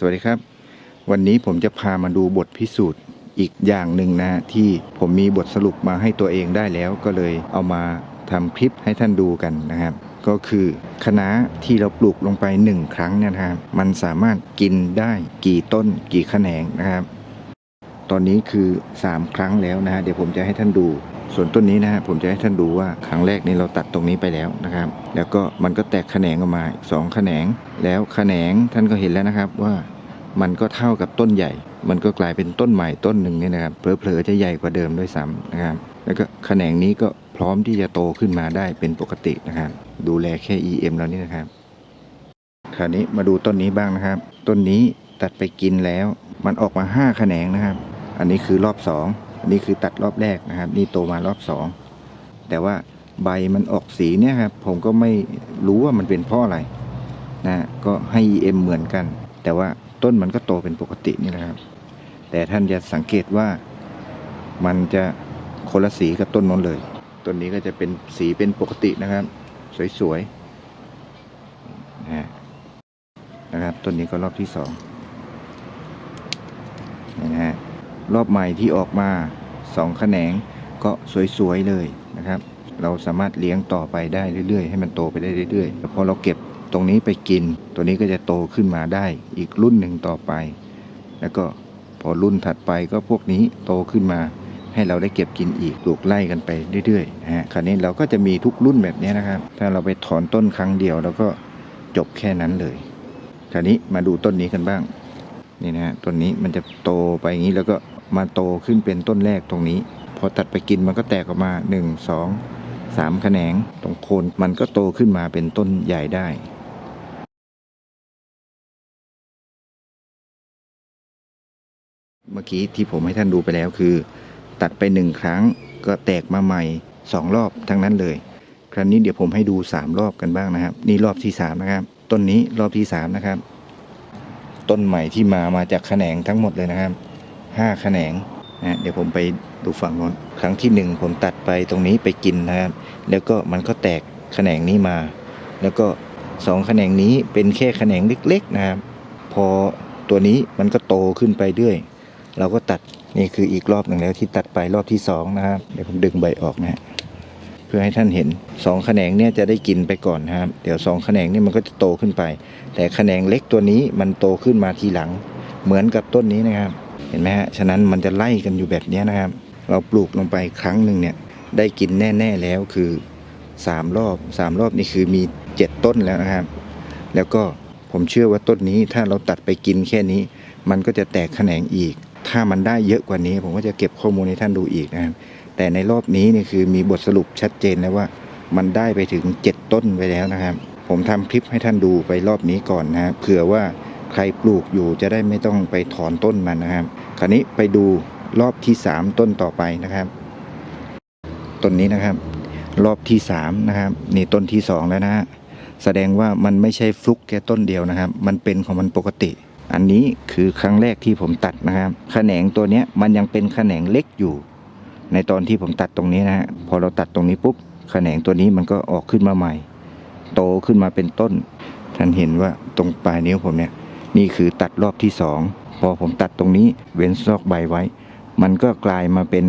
สวัสดีครับ วันนี้ผมจะพามาดูบทพิสูจน์อีกอย่างหนึ่งนะที่ผมมีบทสรุปมาให้ตัวเองได้แล้ว ก็เลยเอามาทำคลิปให้ท่านดูกันนะครับ ก็คือคะน้าที่เราปลูกลงไปหนึ่งครั้งเนี่ยนะครับมันสามารถกินได้กี่ต้นกี่แขนงนะครับ ตอนนี้คือ 3 ครั้งแล้วนะฮะเดี๋ยวผมจะให้ท่านดู ส่วนต้นนี้นะฮะผมจะให้ท่านดูว่าครั้งแรกนี้เราตัดตรงนี้ไปแล้วนะครับ แล้วก็มันก็แตกแขนงออกมาสองแขนง แล้วแขนงท่านก็เห็นแล้วนะครับว่ามันก็เท่ากับต้นใหญ่ มันก็กลายเป็นต้นใหม่ต้นหนึ่งนี่นะครับ เผลอๆจะใหญ่กว่าเดิมด้วยซ้ำนะครับ แล้วก็แขนงนี้ก็พร้อมที่จะโตขึ้นมาได้เป็นปกตินะครับ ดูแลแค่ EM แล้วนี่นะครับ คราวนี้มาดูต้นนี้บ้างนะครับ ต้นนี้ตัดไปกินแล้ว มันออกมาห้าแขนงนะครับ อันนี้คือรอบสอง นนี้คือตัดรอบแรกนะครับ นี่โตมารอบสองแต่ว่าใบมันออกสีเนี่ยครับผมก็ไม่รู้ว่ามันเป็นเพราะอะไรนะก็ให้ EM เหมือนกัน แต่ว่าต้นมันก็โตเป็นปกตินี่แหละครับ แต่ท่านจะสังเกตว่ามันจะคนละสีกับต้นนั้นเลย ต้นนี้ก็จะเป็นสีเป็นปกตินะครับ สวยๆนะนะครับต้นนี้ก็รอบที่สองนะฮะรอบใหม่ที่ออกมา สองแขนงก็สวยๆเลยนะครับ เราสามารถเลี้ยงต่อไปได้เรื่อยๆ ให้มันโตไปได้เรื่อยๆพอเราเก็บตรงนี้ไปกิน ตัวนี้ก็จะโตขึ้นมาได้อีกรุ่นหนึ่งต่อไป แล้วก็พอรุ่นถัดไปก็พวกนี้โตขึ้นมา ให้เราได้เก็บกินอีกปลูกไล่กันไปเรื่อยๆนะฮะคราวนี้เราก็จะมีทุกรุ่นแบบนี้นะครับ ถ้าเราไปถอนต้นครั้งเดียวเราก็จบแค่นั้นเลย คราวนี้มาดูต้นนี้กันบ้างนี่นะฮะต้นนี้มันจะโตไปอย่างนี้แล้วก็ มาโตขึ้นเป็นต้นแรกตรงนี้ พอตัดไปกินมันก็แตกออกมาหนึ่งสองสามแขนง ตรงโคนมันก็โตขึ้นมาเป็นต้นใหญ่ได้เมื่อกี้ที่ผมให้ท่านดูไปแล้วคือ ตัดไปหนึ่งครั้งก็แตกมาใหม่สองรอบทั้งนั้นเลย ครั้นี้เดี๋ยวผมให้ดูสามรอบกันบ้างนะครับ นี่รอบที่สามนะครับ ต้นนี้รอบที่สามนะครับ ต้นใหม่ที่มามาจากแขนงทั้งหมดเลยนะครับ ห้าแขนงนะเดี๋ยวผมไปดูฝั่งโน้นครั้งที่หนึ่งผมตัดไปตรงนี้ไปกินนะครับ แล้วก็มันก็แตกแขนงนี้มา แล้วก็สองแขนงนี้เป็นแค่แขนงเล็ก ๆนะครับ พอตัวนี้มันก็โตขึ้นไปเรื่อย เราก็ตัดนี่คืออีกรอบหนึ่งแล้วที่ตัดไปรอบที่สองนะครับเดี๋ยวผมดึงใบออกนะเพื่อให้ท่านเห็นสองแขนงเนี่ยจะได้กินไปก่อนนะครับเดี๋ยวสองแขนงนี่มันก็จะโตขึ้นไป แต่แขนงเล็กตัวนี้มันโตขึ้นมาทีหลัง เหมือนกับต้นนี้นะครับ เห็นไหมฮะ ฉะนั้นมันจะไล่กันอยู่แบบนี้นะครับ เราปลูกลงไปครั้งหนึ่งเนี่ย ได้กินแน่ๆแล้วคือสามรอบสามรอบนี่คือมีเจ็ดต้นแล้วนะครับ แล้วก็ผมเชื่อว่าต้นนี้ถ้าเราตัดไปกินแค่นี้ มันก็จะแตกแขนงอีก ถ้ามันได้เยอะกว่านี้ ผมก็จะเก็บข้อมูลให้ท่านดูอีกนะครับ แต่ในรอบนี้เนี่ยคือมีบทสรุปชัดเจนแล้วว่า มันได้ไปถึง 7 ต้นไปแล้วนะครับ ผมทำคลิปให้ท่านดูไปรอบนี้ก่อนนะครับเผื่อว่า ใครปลูกอยู่จะได้ไม่ต้องไปถอนต้นมันนะครับ คราวนี้ไปดูรอบที่ 3 ต้นต่อไปนะครับ ต้นนี้นะครับ รอบที่3นะครับนี่ต้นที่ 2 แล้วนะฮะแสดงว่ามันไม่ใช่ฟลุกแค่ต้นเดียวนะครับ มันเป็นของมันปกติ อันนี้คือครั้งแรกที่ผมตัดนะครับแขนงตัวเนี้ยมันยังเป็นแขนงเล็กอยู่ ในตอนที่ผมตัดตรงนี้นะฮะพอเราตัดตรงนี้ปุ๊บแขนงตัวนี้มันก็ออกขึ้นมาใหม่ โตขึ้นมาเป็นต้น ท่านเห็นว่าตรงปลายนิ้วผมเนี่ย นี่คือตัดรอบที่สองพอผมตัดตรงนี้เว้นซอกใบไว้ มันก็กลายมาเป็น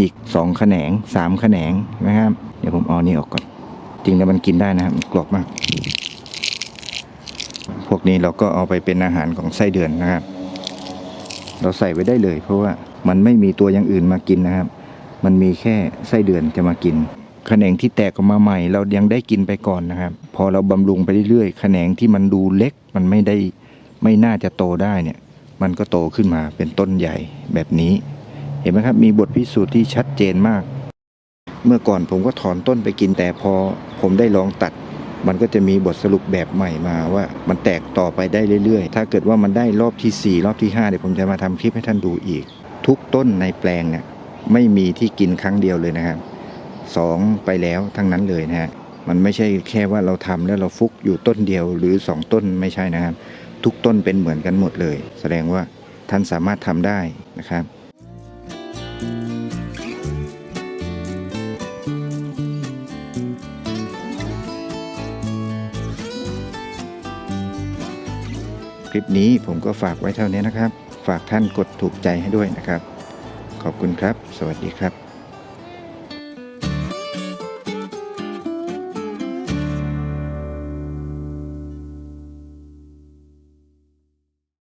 อีกสองแขนงสามแขนงนะครับเดี๋ยวผมเอานี่ออกก่อน จริงแล้วมันกินได้นะครับกรอบมาก พวกนี้เราก็เอาไปเป็นอาหารของไส้เดือนนะครับ เราใส่ไว้ได้เลย เพราะว่ามันไม่มีตัวอย่างอื่นมากินนะครับ มันมีแค่ไส้เดือนจะมากินแขนงที่แตกออกมาใหม่ เรายังได้กินไปก่อนนะครับ พอเราบำรุงไปเรื่อยๆแขนงที่มันดูเล็กมันไม่ได้ ไม่น่าจะโตได้เนี่ย มันก็โตขึ้นมาเป็นต้นใหญ่แบบนี้ เห็นไหมครับ มีบทพิสูจน์ที่ชัดเจนมาก เมื่อก่อนผมก็ถอนต้นไปกินแต่พอผมได้ลองตัด มันก็จะมีบทสรุปแบบใหม่มาว่า มันแตกต่อไปได้เรื่อยๆ ถ้าเกิดว่ามันได้รอบทีสี่4 รอบที่5เดี๋ยวผมจะมาทำคลิปให้ท่านดูอีก ทุกต้นในแปลงเนี่ยไม่มีที่กินครั้งเดียวเลยนะครับสองไปแล้วทั้งนั้นเลยนะฮะมันไม่ใช่แค่ว่าเราทำแล้วเราฟุกอยู่ต้นเดียวหรือ 2 ต้นไม่ใช่นะครับ ทุกต้นเป็นเหมือนกันหมดเลย แสดงว่าท่านสามารถทำได้นะครับคลิปนี้ผมก็ฝากไว้เท่านี้นะครับ ฝากท่านกดถูกใจให้ด้วยนะครับ ขอบคุณครับ สวัสดีครับ